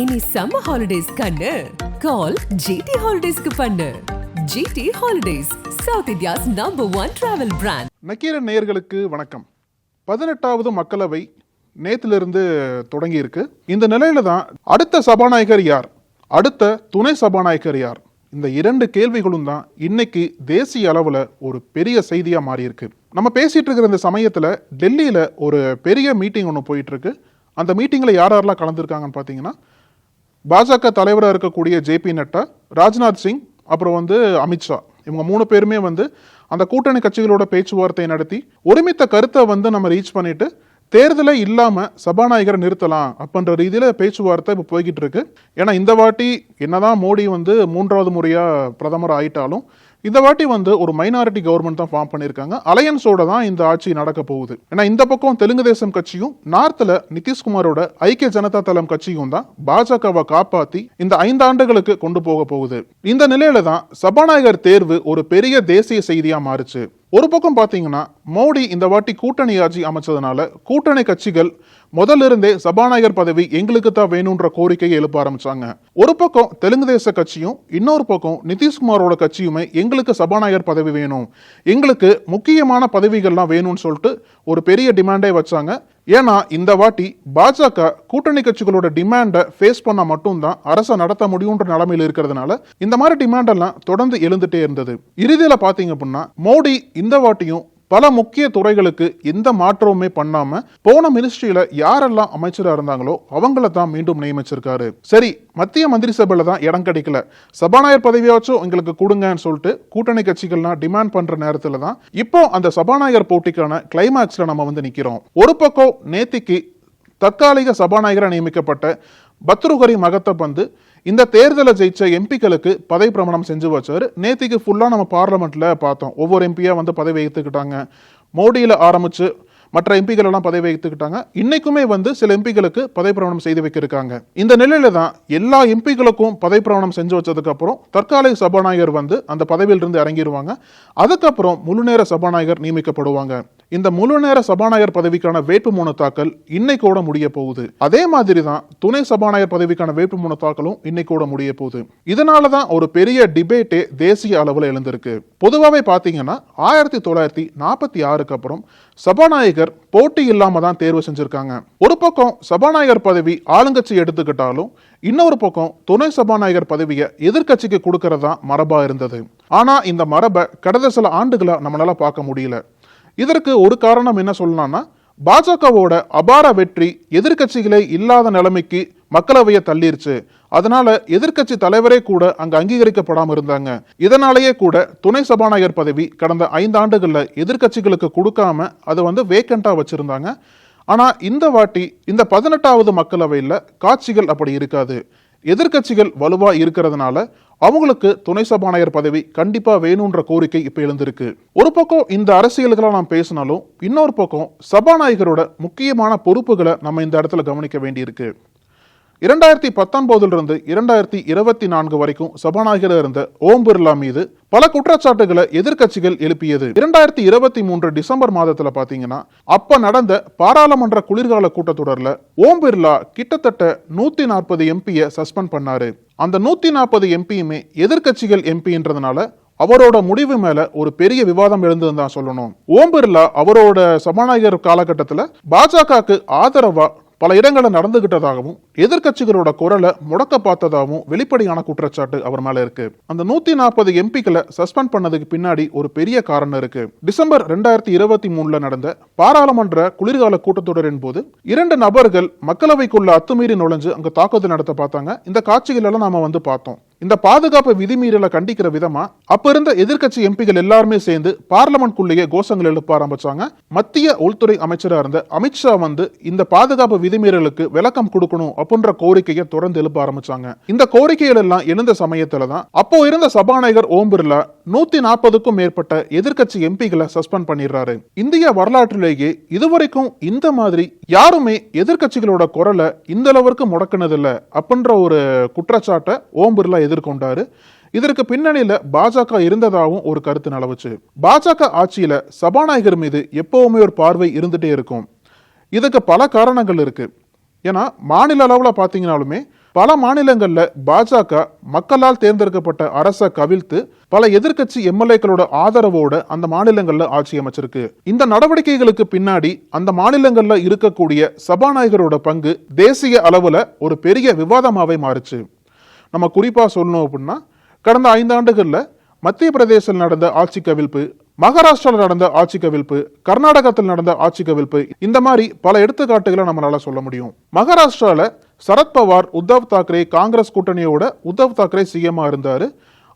இனி summer holidays கண்ணு. கால் GT ஹாலிடேஸ்க்கு பண்ணு. GT holidays South India's number one travel brand Nakkeeran நேயர்களுக்கு வணக்கம். பதினெட்டாவது மக்களவை நேத்திலிருந்து தொடங்கி இருக்கு இந்த நிலையில தான் அடுத்த சபாநாயகர் யார்? அடுத்த துணை சபாநாயகர் யார்? இந்த இரண்டு கேள்விகளும் தான் இன்னைக்கு தேசிய அளவில் ஒரு பெரிய செய்தியாக மாறியிருக்கு. நம்ம பேசிட்டு இருக்கிற இந்த சமயத்தில் டெல்லியில் ஒரு பெரிய மீட்டிங் ஒன்று போயிட்டு இருக்கு. அந்த மீட்டிங்கில் யார் யாரெல்லாம் கலந்துருக்காங்கன்னு பார்த்தீங்கன்னா பாஜக தலைவராக இருக்கக்கூடிய ஜேபி நட்டா ராஜ்நாத் சிங் அப்புறம் வந்து அமித்ஷா இவங்க மூணு பேருமே வந்து அந்த கூட்டணி கட்சிகளோட பேச்சுவார்த்தை நடத்தி ஒருமித்த கருத்தை வந்து நம்ம ரீச் பண்ணிட்டு தேர்தலே இல்லாமல் சபாநாயகரை நிறுத்தலாம் அப்படின்ற ரீதியில் பேச்சுவார்த்தை இப்போ போய்கிட்டு இருக்கு. ஏன்னா இந்த வாட்டி என்னதான் மோடி வந்து மூன்றாவது முறையாக பிரதமர் ஆயிட்டாலும் இந்த வாட்டி வந்து ஒரு மைனாரிட்டி கவர்மெண்ட் தான் ஃபார்ம் பண்ணியிருக்காங்க. அலையன்ஸோட தான் இந்த ஆட்சி நடக்க போகுது. ஏன்னா இந்த பக்கம் தெலுங்கு தேசம் கட்சியும் நார்த்தில் நிதிஷ்குமாரோட ஐக்கிய ஜனதா தளம் கட்சியும் தான் பாஜகவை காப்பாத்தி இந்த ஐந்து ஆண்டுகளுக்கு கொண்டு போக போகுது. இந்த நிலையில தான் சபாநாயகர் தேர்வு ஒரு பெரிய தேசிய செய்தியா மாறுச்சு. ஒரு பக்கம் பாத்தீங்கன்னா மோடி இந்த வாட்டி கூட்டணி ஆட்சி அமைச்சதுனால கூட்டணி கட்சிகள் முதல்ல இருந்தே சபாநாயகர் பதவி எங்களுக்கு தான் வேணும்ன்ற கோரிக்கையை எழுப்ப ஆரம்பிச்சாங்க. ஒரு பக்கம் தெலுங்கு தேச கட்சியும் இன்னொரு பக்கம் நிதிஷ்குமாரோட கட்சியுமே எங்களுக்கு சபாநாயகர் பதவி வேணும். எங்களுக்கு முக்கியமான பதவிகள்லாம் வேணும்னு சொல்லிட்டு ஒரு பெரிய டிமாண்டே வச்சாங்க. ஏன்னா இந்த வாட்டி பாஜக கூட்டணி கட்சிகளோட டிமாண்டை ஃபேஸ் பண்ணால் மட்டும்தான் அரசை நடத்த முடியுன்ற நிலைமையில் இருக்கிறதுனால இந்த மாதிரி டிமாண்டெல்லாம் தொடர்ந்து எழுந்துட்டே இருந்தது. இறுதியில் பார்த்தீங்க அப்படின்னா மோடி இந்த வாட்டியும் பல முக்கிய துறைகளுக்கு எந்த மாற்றமுமே பண்ணாம போன மினிஸ்ட்ரியில யாரெல்லாம் அமைச்சரா இருந்தாங்களோ அவங்கள தான் மீண்டும் நியமிச்சிருக்காரு. சரி மத்திய மந்திரி சபையில தான் இடம் கிடைக்கல. சபாநாயகர் பதவியாச்சும் எங்களுக்கு கொடுங்கன்னு சொல்லிட்டு கூட்டணி கட்சிகள்லாம் டிமாண்ட் பண்ற நேரத்துல தான் இப்போ அந்த சபாநாயகர் போட்டிக்கான கிளைமேக்ஸ்ல நம்ம வந்து நிக்கிறோம். ஒரு பக்கம் நேத்திக்கு தற்காலிக சபாநாயகராக நியமிக்கப்பட்ட பத்ருகரி மகத்தை பந்து இந்த தேர்தலை ஜெயிச்ச எம்பிக்களுக்கு பதவி பிரமாணம் செஞ்சு வச்சார். நேத்திக்கு ஃபுல்லாக நம்ம பார்லமெண்ட்டில் பார்த்தோம். ஒவ்வொரு எம்பியாக வந்து பதவி வைத்துக்கிட்டாங்க மோடியில் ஆரம்பித்து மற்ற எம்பிகள் எல்லாம் பதவி வைத்துக்கிட்டாங்க இன்னைக்குமே வந்து சில எம்பிகளுக்கு பதவி பிரமாணம் செய்து வைக்கிருக்காங்க. இந்த நிலையில தான் எல்லா எம்பிகளுக்கும் பதவி பிரமாணம் செஞ்சு வச்சதுக்கு அப்புறம் தற்காலிக சபாநாயகர் வந்து அந்த பதவியிலிருந்து இறங்கிடுவாங்க அதுக்கப்புறம் முழுநேர சபாநாயகர் நியமிக்கப்படுவாங்க. இந்த முழு நேர சபாநாயகர் பதவிக்கான வேட்புமனு தாக்கல் இன்னைக்கோட முடிய போகுது. அதே மாதிரி தான் துணை சபாநாயகர் பதவிக்கான வேட்புமனு தாக்கலும் இன்னைக்கோட முடிய போகுது. இதனால தான் ஒரு பெரிய டிபேட்டே தேசிய அளவில் எழுந்திருக்கு. பொதுவாகவே பார்த்தீங்கன்னா ஆயிரத்தி தொள்ளாயிரத்தி நாற்பத்தி ஆறுக்கு அப்புறம் சபாநாயகர் போட்டி இல்லாம தான் தேர்வு செஞ்சிருக்காங்க. ஒரு பக்கம் சபாநாயகர் பதவி ஆளுங்கட்சி எடுத்துக்கிட்டாலும் இன்னொரு பக்கம் துணை சபாநாயகர் பதவியை எதிர்க்கட்சிக்கு கொடுக்கறதா மரபா இருந்தது. ஆனா இந்த மரபை கடந்த சில ஆண்டுகளா நம்மளால பார்க்க முடியல. இதற்கு ஒரு காரணம் என்ன சொல்லலாம்னா பாஜகவோட அபார வெற்றி எதிர்க்கட்சிகளே இல்லாத நிலைமைக்கு மக்களவையை தள்ளிருச்சு. அதனால எதிர்க்கட்சி தலைவரே கூட அங்க அங்கீகரிக்கப்படாம இருந்தாங்க. இதனாலேயே கூட துணை சபாநாயகர் பதவி கடந்த ஐந்து ஆண்டுகளில் எதிர்க்கட்சிகளுக்கு கொடுக்காம அதை வந்து வேக்கண்டா வச்சிருந்தாங்க. ஆனா இந்த வாட்டி இந்த பதினெட்டாவது மக்களவையில் காட்சிகள் அப்படி இருக்காது. எதிர்க்கட்சிகள் வலுவா இருக்கிறதுனால அவங்களுக்கு துணை சபாநாயகர் பதவி கண்டிப்பா வேணும்ன்ற கோரிக்கை இப்ப எழுந்திருக்கு. ஒரு பக்கம் இந்த அரசியல்களை நாம் பேசினாலும் இன்னொரு பக்கம் சபாநாயகரோட முக்கியமான பொறுப்புகளை நம்ம இந்த இடத்துல கவனிக்க வேண்டியிருக்கு. இரண்டாயிரத்தி பத்தொன்பதிலிருந்து இரண்டாயிரத்தி இருபத்தி நான்கு வரைக்கும் சபாநாயகர் இருந்த ஓம் பிர்லா மீது பல குற்றச்சாட்டுகளை எதிர்க்கட்சிகள் எழுப்பியது. இரண்டாயிரத்தி இருபத்தி மூன்று டிசம்பர் மாதத்துல பாத்தீங்கன்னா அப்ப நடந்த பாராளுமன்ற குளிர்கால கூட்டத்தொடர்ல ஓம் பிர்லா கிட்டத்தட்ட நூத்தி நாற்பது எம்பியை சஸ்பெண்ட் பண்ணாரு. அந்த நூத்தி நாற்பது எம்பியுமே எதிர்க்கட்சிகள் எம்பின்றதுனால அவரோட முடிவு மேல ஒரு பெரிய விவாதம் எழுந்ததுன்னு தான் சொல்லணும். ஓம் பிர்லா அவரோட சபாநாயகர் காலகட்டத்தில் பாஜகவுக்கு ஆதரவா பல இடங்களில் நடந்துகிட்டதாகவும் எதிர்க்கட்சிகளோட குரலை முடக்க பார்த்ததாகவும் வெளிப்படையான குற்றச்சாட்டு அவர் மேல இருக்கு. அந்த நூத்தி நாற்பது எம்பிக்களை சஸ்பெண்ட் பண்ணதுக்கு பின்னாடி ஒரு பெரிய காரணம் இருக்கு. டிசம்பர் ரெண்டாயிரத்தி இருபத்தி மூணுல நடந்த பாராளுமன்ற குளிர்கால கூட்டத்தொடரின் போது இரண்டு நபர்கள் மக்களவைக்குள்ள அத்துமீறி நுழைஞ்சு அங்க தாக்குதல் நடத்த பார்த்தாங்க. இந்த காட்சிகள் எல்லாம் நாம வந்து பார்த்தோம். இந்த பாதுகாப்பு விதிமீறலை கண்டிக்கிற விதமா அப்ப இருந்த எதிர்க்கட்சி எம்பிகள் எல்லாருமே சேர்ந்து பார்லமெண்ட்குள்ளேயே கோஷங்கள் எழுப்ப ஆரம்பிச்சாங்க. மத்திய உள்துறை அமைச்சராக இருந்த அமித்ஷா வந்து இந்த பாதுகாப்பு விதிமீறலுக்கு விளக்கம் கொடுக்கணும் அப்படின்ற கோரிக்கையை தொடர்ந்து எழுப்ப ஆரம்பிச்சாங்க. இந்த கோரிக்கைகள் எல்லாம் எழுந்த சமயத்துல தான் அப்போ இருந்த சபாநாயகர் ஓம் பிர்லா நூத்தி நாற்பதுக்கும் மேற்பட்ட எதிர்க்கட்சி எம்பிகளை சஸ்பெண்ட் பண்ணிடுறாரு. இந்திய வரலாற்றிலேயே இதுவரைக்கும் இந்த மாதிரி யாருமே எதிர்க்கட்சிகளோட குரலை இந்த அளவிற்கு முடக்கினதில்ல அப்படின்ற ஒரு குற்றச்சாட்டை ஓம் பிர்லா எதிர்கொண்டாரு. இதற்கு பின்னணியில பாஜக இருந்ததாகவும் ஒரு கருத்து நிலவுச்சு. பாஜக ஆட்சியில சபாநாயகர் மீது எப்பவுமே ஒரு பார்வை இருந்துட்டே இருக்கும். இதுக்கு பல காரணங்கள் இருக்கு. ஏன்னா மாநில அளவில் பார்த்தீங்கனாலுமே பல மாநிலங்களில் பாஜக மக்களால் தேர்ந்தெடுக்கப்பட்ட அரசை கவிழ்த்து பல எதிர்க்கட்சி எம்எல்ஏக்களோட ஆதரவோட அந்த மாநிலங்களில் ஆட்சி அமைச்சிருக்கு. இந்த நடவடிக்கைகளுக்கு பின்னாடி அந்த மாநிலங்களில் இருக்கக்கூடிய சபாநாயகரோட பங்கு தேசிய அளவில் ஒரு பெரிய விவாதமாகவே மாறுச்சு. நம்ம குறிப்பாக சொல்லணும் அப்படின்னா கடந்த ஐந்தாண்டுகளில் மத்திய பிரதேசத்தில் நடந்த ஆட்சி கவிழ்ப்பு மகாராஷ்டிராவில் நடந்த ஆட்சி கவிழ்ப்பு கர்நாடகத்தில் நடந்த ஆட்சி கவிழ்ப்பு இந்த மாதிரி பல எடுத்துக்காட்டுகளை நம்மளால சொல்ல முடியும். மகாராஷ்டிரால சரத்பவார் உத்தவ் தாக்கரே காங்கிரஸ் கூட்டணியோட உத்தவ் தாக்கரே சிஎம்மா இருந்தாரு.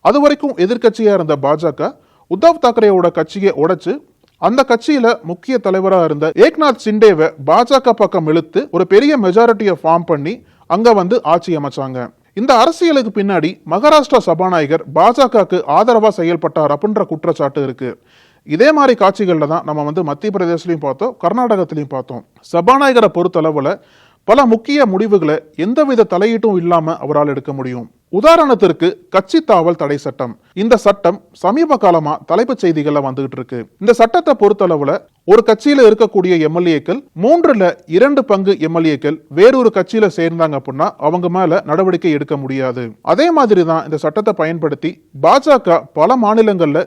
அது வரைக்கும் எதிர்கட்சியா இருந்த பாஜக உத்தவ் தாக்கரேயோட கட்சியை உடைச்சு அந்த கட்சியில முக்கிய தலைவரா இருந்த ஏக்நாத் சிண்டேவை பாஜக பக்கம் இழுத்து ஒரு பெரிய மெஜாரிட்டியை ஃபார்ம் பண்ணி அங்க வந்து ஆட்சி அமைச்சாங்க. இந்த அரசியலுக்கு பின்னாடி மகாராஷ்டிரா சபாநாயகர் பாஜகவுக்கு ஆதரவாக செயல்பட்டார் அப்படின்ற குற்றச்சாட்டு இருக்கு. இதே மாதிரி காட்சிகளில் தான் நம்ம வந்து மத்திய பிரதேசலையும் பார்த்தோம் கர்நாடகத்திலையும் பார்த்தோம். சபாநாயகரை பொறுத்தளவில் பல முக்கிய முடிவுகளை எந்தவித தலையீட்டும் இல்லாமல் அவரால் எடுக்க முடியும். உதாரணத்திற்கு கட்சி தாவல் தடை சட்டம். இந்த சட்டம் சமீப காலமா தலைப்புச் செய்திகள்ல வந்துகிட்டு இருக்கு. இந்த சட்டத்தை பொறுத்தளவுல ஒரு கட்சியில இருக்கக்கூடிய எம்எல்ஏக்கள் மூன்றுல இரண்டு பங்கு எம்எல்ஏக்கள் வேறொரு கட்சியில சேர்ந்தாங்க அப்படின்னா அவங்க மேல நடவடிக்கை எடுக்க முடியாது. அதே மாதிரி தான் இந்த சட்டத்தை பயன்படுத்தி பாஜக பல மாநிலங்கள்ல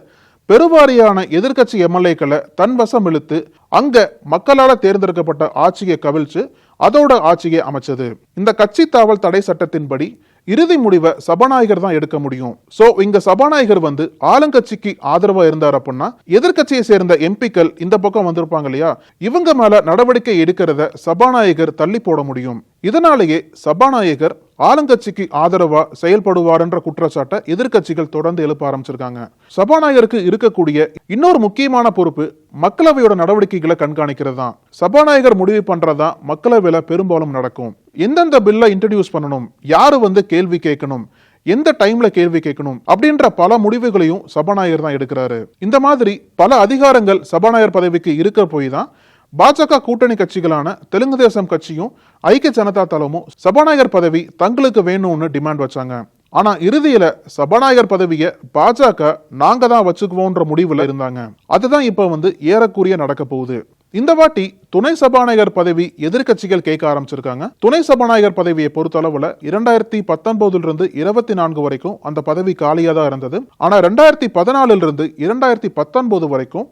பெருவாரியான எதிர்க்கட்சி எம்எல்ஏக்களை தன் வசம் இழுத்து அங்க மக்களால தேர்ந்தெடுக்கப்பட்ட ஆட்சியை கவிழ்ச்சு அதோட ஆட்சியை அமைச்சது. இந்த கட்சி தாவல் தடை சட்டத்தின்படி இறுதி முடிவை சபாநாயகர் தான் எடுக்க முடியும். சோ இங்க சபாநாயகர் வந்து ஆளுங்கட்சிக்கு ஆதரவா இருந்தார் அப்படின்னா எதிர்க்கட்சியை சேர்ந்த எம்பிக்கள் இந்த பக்கம் வந்திருப்பாங்க இல்லையா? இவங்க மேல நடவடிக்கை எடுக்கிறத சபாநாயகர் தள்ளி போட முடியும். இதனாலேயே சபாநாயகர் ஆளுங்கட்சிக்கு ஆதரவா செயல்படுவார்ன்ற குற்றச்சாட்டை எதிர்க்கட்சிகள் தொடர்ந்து எழுப்ப ஆரம்பிச்சிருக்காங்க. சபாநாயகருக்கு இருக்கக்கூடிய இன்னொரு முக்கியமான பொறுப்பு மக்களவையோட நடவடிக்கைகளை கண்காணிக்கிறது தான். சபாநாயகர் முடிவு பண்றதா மக்களவையில பெரும்பாலும் நடக்கும். எந்தெந்த பில்லை இன்ட்ரடியூஸ் பண்ணணும்? யாரு வந்து கேள்வி கேட்கணும்? எந்த டைம்ல கேள்வி கேட்கணும்? அப்படின்ற பல முடிவுகளையும் சபாநாயகர் தான் எடுக்கிறாரு. இந்த மாதிரி பல அதிகாரங்கள் சபாநாயகர் பதவிக்கு இருக்க போய் தான் பாஜக கூட்டணி கட்சிகளான தெலுங்கு தேசம் கட்சியும் ஐக்கிய ஜனதா தளமும் சபாநாயகர் பதவி தங்களுக்கு வேணும்னு டிமாண்ட் வச்சாங்க. ஆனா இறுதியில சபாநாயகர் பதவியை பாஜக நாங்க தான் வச்சுக்குவோன்ற முடிவுல இருந்தாங்க. அதுதான் இப்ப வந்து ஏறக்குறைய நடக்க போகுது. இந்த வாட்டி துணை சபாநாயகர் பதவி எதிர்க்கட்சிகள் கேட்க ஆரம்பிச்சிருக்காங்க. துணை சபாநாயகர் பதவியை பொறுத்தளவுல இரண்டாயிரத்தி பத்தொன்பதுல இருந்து இருபத்தி நான்கு வரைக்கும் அந்த பதவி காலியா தான் இருந்தது. ஆனா ரெண்டாயிரத்தி பதினாலுல இருந்து இரண்டாயிரத்தி பத்தொன்பது வரைக்கும்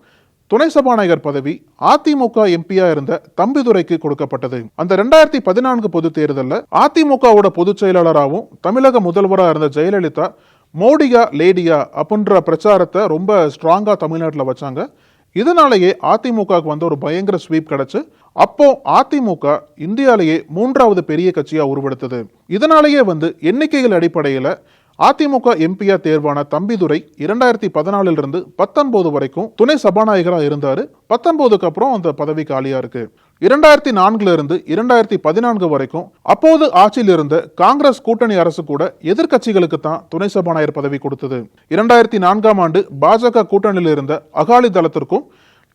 துணை சபாநாயகர் பதவி அதிமுக எம்பியா இருந்த தம்பிதுரைக்கு கொடுக்கப்பட்டது. அந்த ரெண்டாயிரத்தி பதினான்கு பொது தேர்தலில் அதிமுகவோட பொதுச் செயலாளராகவும் தமிழக முதல்வராக இருந்த ஜெயலலிதா மோடியா லேடியா அப்படின்ற பிரச்சாரத்தை ரொம்ப ஸ்ட்ராங்கா தமிழ்நாட்டில் வச்சாங்க. இதனாலேயே அதிமுகவுக்கு வந்து ஒரு பயங்கர ஸ்வீப் கிடைச்சு அப்போ அதிமுக இந்தியாலேயே மூன்றாவது பெரிய கட்சியாக உருவெடுத்தது. இதனாலேயே வந்து எண்ணிக்கைகள் அடிப்படையில் அதிமுக எம்பியா தேர்வான தம்பிதுரை இரண்டாயிரத்தி பதினாலிலிருந்து பத்தொன்பது வரைக்கும் துணை சபாநாயகராக இருந்தார். பத்தொன்பதுக்கு அப்புறம் அந்த பதவி காலியாக இருக்கு. இரண்டாயிரத்தி நான்குல இருந்து இரண்டாயிரத்தி பதினான்கு வரைக்கும் அப்போது ஆட்சியில் இருந்த காங்கிரஸ் கூட்டணி அரசு கூட எதிர்கட்சிகளுக்கு தான் துணை சபாநாயகர் பதவி கொடுத்தது. இரண்டாயிரத்தி நான்காம் ஆண்டு பாஜக கூட்டணியில் இருந்த அகாலி தளத்திற்கும்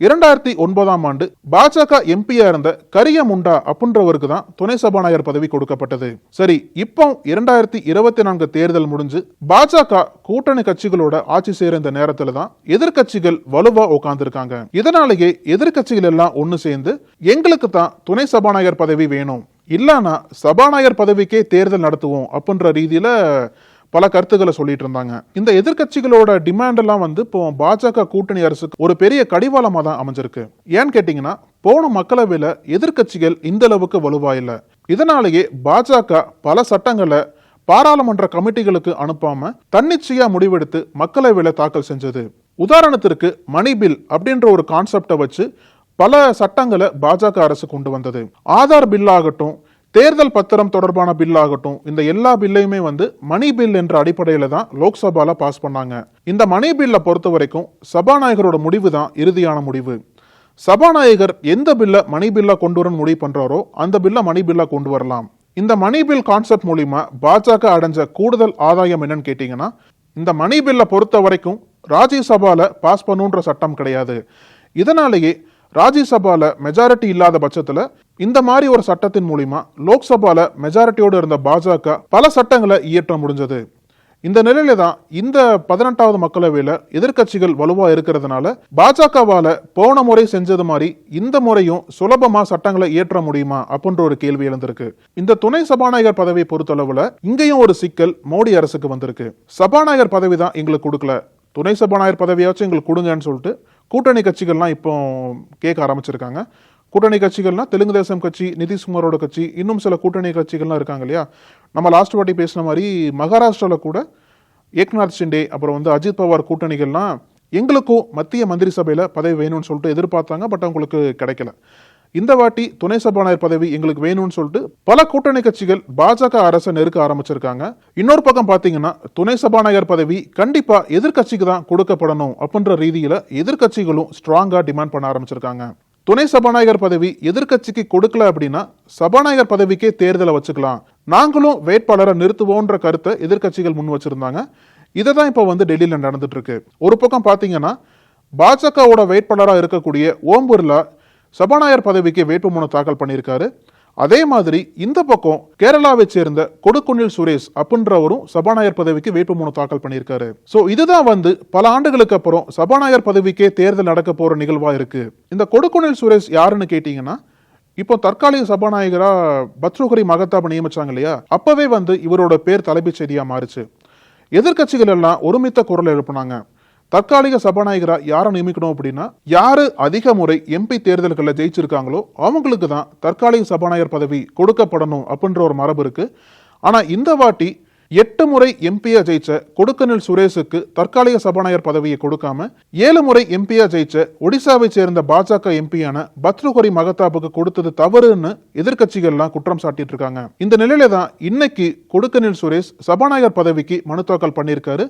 இரண்டாயிரத்தி ஒன்பதாம் ஆண்டு பாஜக எம்பியா இருந்த கரிய முண்டா அப்படின்றவருக்கு தான் துணை சபாநாயகர் பதவி கொடுக்கப்பட்டது. சரி இப்போ இரண்டாயிரத்தி இருபத்தி நான்கு தேர்தல் முடிஞ்சு பாஜக கூட்டணி கட்சிகளோட ஆட்சி செய்யற இந்த நேரத்துல தான் எதிர்க்கட்சிகள் வலுவா உட்கார்ந்துருக்காங்க இதனாலேயே எதிர்க்கட்சிகள் எல்லாம் ஒன்னு சேர்ந்து எங்களுக்கு தான் துணை சபாநாயகர் பதவி வேணும். இல்லனா சபாநாயகர் பதவிக்கே தேர்தல் நடத்துவோம் அப்படின்ற ரீதியில பல கருத்துக்களை சொல்லிட்டு இருந்தாங்க. இந்த எதிர்க்கட்சிகளோட டிமாண்ட் எல்லாம் வந்து இப்போ பாஜக கூட்டணி அரசுக்கு ஒரு பெரிய கடிவாளமா தான் அமைஞ்சிருக்கு. ஏன்னு கேட்டீங்கன்னா போன மக்களவையில எதிர்க்கட்சிகள் இந்த அளவுக்கு வலுவா இல்ல. இதனாலேயே பாஜக பல சட்டங்களை பாராளுமன்ற கமிட்டிகளுக்கு அனுப்பாம தன்னிச்சையா முடிவெடுத்து மக்களவையில தாக்கல் செஞ்சது. உதாரணத்திற்கு மணி பில் அப்படின்ற ஒரு கான்செப்டை வச்சு பல சட்டங்களை பாஜக அரசு கொண்டு வந்தது. ஆதார் பில் ஆகட்டும் தேர்தல் பத்திரம் தொடர்பான பில் ஆகட்டும் இந்த எல்லா பில்லையுமே வந்து மணி பில் என்ற அடிப்படையில தான் லோக்சபால பாஸ் பண்ணாங்க. இந்த மணி பில்லை பொறுத்த வரைக்கும் சபாநாயகரோட முடிவு தான் இறுதியான முடிவு. சபாநாயகர் எந்த பில்லை மணி பில்லா கொண்டு வரணும் முடிவு பண்றாரோ அந்த பில்லை மணி பில்லை கொண்டு வரலாம். இந்த மணி பில் கான்செப்ட் மூலிமா பாஜக அடைஞ்ச கூடுதல் ஆதாயம் என்னன்னு கேட்டீங்கன்னா இந்த மணி பில்லை பொறுத்த வரைக்கும் ராஜ்யசபால பாஸ் பண்ணுன்ற சட்டம் கிடையாது. இதனாலேயே ராஜ்யசபால மெஜாரிட்டி இல்லாத பட்சத்துல இந்த மாதிரி ஒரு சட்டத்தின் மூலிமா லோக்சபால மெஜாரிட்டியோடு இருந்த பாஜக பல சட்டங்களை இயற்ற முடிஞ்சது. இந்த நிலையில தான் இந்த பதினெட்டாவது மக்களவையில எதிர்க்கட்சிகள் வலுவா இருக்கிறதுனால பாஜகவால போன முறை செஞ்சது மாதிரி இந்த முறையும் சுலபமா சட்டங்களை இயற்ற முடியுமா அப்படின்ற ஒரு கேள்வி எழுந்திருக்கு. இந்த துணை சபாநாயகர் பதவியை பொறுத்தளவுல இங்கேயும் ஒரு சிக்கல் மோடி அரசுக்கு வந்திருக்கு. சபாநாயகர் பதவி தான் எங்களுக்கு கொடுக்கல. துணை சபாநாயகர் பதவியாச்சும் எங்களுக்கு கொடுங்கன்னு சொல்லிட்டு கூட்டணி கட்சிகள்லாம் இப்போ கேட்க ஆரம்பிச்சிருக்காங்க. கூட்டணி கட்சிகள்னா தெலுங்கு தேசம் கட்சி நிதிஷ்குமாரோட கட்சி இன்னும் சில கூட்டணி கட்சிகள்லாம் இருக்காங்க இல்லையா? நம்ம லாஸ்ட் வாட்டி பேசின மாதிரி மகாராஷ்டிராவில் கூட ஏக்நாத் ஷிண்டே அப்புறம் வந்து அஜித் பவார் கூட்டணிகள்லாம் எங்களுக்கும் மத்திய மந்திரி சபையில் பதவி வேணும்னு சொல்லிட்டு எதிர்பார்த்தாங்க பட் அவங்களுக்கு கிடைக்கல. இந்த வாட்டி துணை சபாநாயகர் பதவி எங்களுக்கு வேணும்னு சொல்லிட்டு பல கூட்டணி கட்சிகள் பாஜக அரசை நெருக்க ஆரம்பிச்சிருக்காங்க. இன்னொரு பக்கம் பாத்தீங்கன்னா துணை சபாநாயகர் பதவி கண்டிப்பா எதிர்க்கட்சிக்கு தான் கொடுக்கப்படணும் அப்படின்ற ரீதியில எதிர்க்கட்சிகளும் ஸ்ட்ராங்கா டிமாண்ட் பண்ண ஆரம்பிச்சிருக்காங்க. துணை சபாநாயகர் பதவி எதிர்க்கட்சிக்கு கொடுக்கல அப்படின்னா சபாநாயகர் பதவிக்கே தேர்தலை வச்சுக்கலாம். நாங்களும் வேட்பாளரை நிறுத்துவோன்ற கருத்தை எதிர்க்கட்சிகள் முன் வச்சிருந்தாங்க. இதை தான் இப்போ வந்து டெல்லியில் நடந்துட்டு இருக்கு. ஒரு பக்கம் பார்த்தீங்கன்னா பாஜகவோட வேட்பாளராக இருக்கக்கூடிய ஓம் பிர்லா சபாநாயகர் பதவிக்கு வேட்புமனு தாக்கல் பண்ணியிருக்காரு. அதே மாதிரி இந்த பக்கம் கேரளாவை சேர்ந்த கொடுக்குன்னில் சுரேஷ் அப்படின்றவரும் சபாநாயகர் பதவிக்கு வேட்புமனு தாக்கல் பண்ணியிருக்காரு. சோ இதுதான் வந்து பல ஆண்டுகளுக்கு அப்புறம் சபாநாயகர் பதவிக்கே தேர்தல் நடக்க போற நிகழ்வா இருக்கு. இந்த கொடுக்குன்னில் சுரேஷ் யாருன்னு கேட்டீங்கன்னா இப்போ தற்காலிக சபாநாயகரா பத்ருகரி மகத்தாப் நியமிச்சாங்க இல்லையா? அப்பவே வந்து இவரோட பேர் தலைமைச் செய்தியா மாறுச்சு. எதிர்க்கட்சிகள் எல்லாம் ஒருமித்த குரல் எழுப்புனாங்க. தற்காலிக சபாநாயகரா யாரை நியமிக்கணும் அப்படின்னா யாரு அதிக முறை எம்பி தேர்தல்களில் ஜெயிச்சிருக்காங்களோ அவங்களுக்கு தான் தற்காலிக சபாநாயகர் பதவி கொடுக்கப்படணும் அப்படின்ற ஒரு மரபு இருக்கு. ஆனா இந்த வாட்டி எட்டு முறை எம்பியா ஜெயிச்ச கொடுக்கனில் சுரேஷுக்கு தற்காலிக சபாநாயகர் பதவியை கொடுக்காம ஏழு முறை எம்பியா ஜெயிச்ச ஒடிசாவை சேர்ந்த பாஜக எம்பியான பத்ருகரி மகதாபுக்கு கொடுத்தது தவறுன்னு எதிர்க்கட்சிகள்லாம் குற்றம் சாட்டிட்டு இருக்காங்க. இந்த நிலையில தான் இன்னைக்கு கொடுக்கனில் சுரேஷ் சபாநாயகர் பதவிக்கு மனு தாக்கல் பண்ணியிருக்காரு.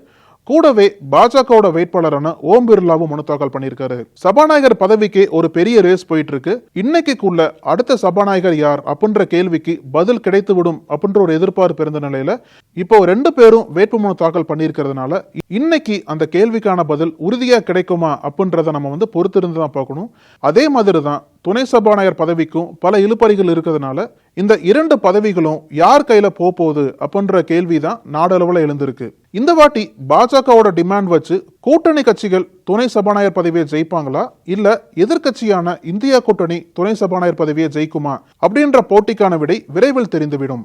கூடவே பாஜகவோட வேட்பாளரான ஓம் பிர்லாவும் மனு தாக்கல் பண்ணியிருக்காரு. சபாநாயகர் பதவிக்கு ஒரு பெரிய ரேஸ் போயிட்டு இருக்கு இன்னைக்குள்ள அடுத்த சபாநாயகர் யார் அப்படின்ற கேள்விக்கு பதில் கிடைத்து விடும் அப்படின்ற ஒரு எதிர்பார்ப்பு இருந்த நிலையில இப்போ ரெண்டு பேரும் வேட்புமனு தாக்கல் பண்ணியிருக்கிறதுனால இன்னைக்கு அந்த கேள்விக்கான பதில் உறுதியா கிடைக்குமா அப்படின்றத நம்ம வந்து பொறுத்திருந்து தான் பார்க்கணும். அதே மாதிரி தான் துணை சபாநாயகர் பதவிக்கும் பல இழுபறிகள் இருக்கிறதுனால இந்த இரண்டு பதவிகளும் யார் கையில போக போகுது அப்படின்ற கேள்வி தான் நாடளவில் எழுந்திருக்கு. இந்த வாட்டி பாஜகவோட டிமாண்ட் வச்சு கூட்டணி கட்சிகள் துணை சபாநாயகர் பதவியை ஜெயிப்பாங்களா? இல்ல எதிர்க்கட்சியான இந்தியா கூட்டணி துணை சபாநாயகர் பதவியை ஜெயிக்குமா? அப்படின்ற போட்டிக்கான விடை விரைவில் தெரிந்துவிடும்.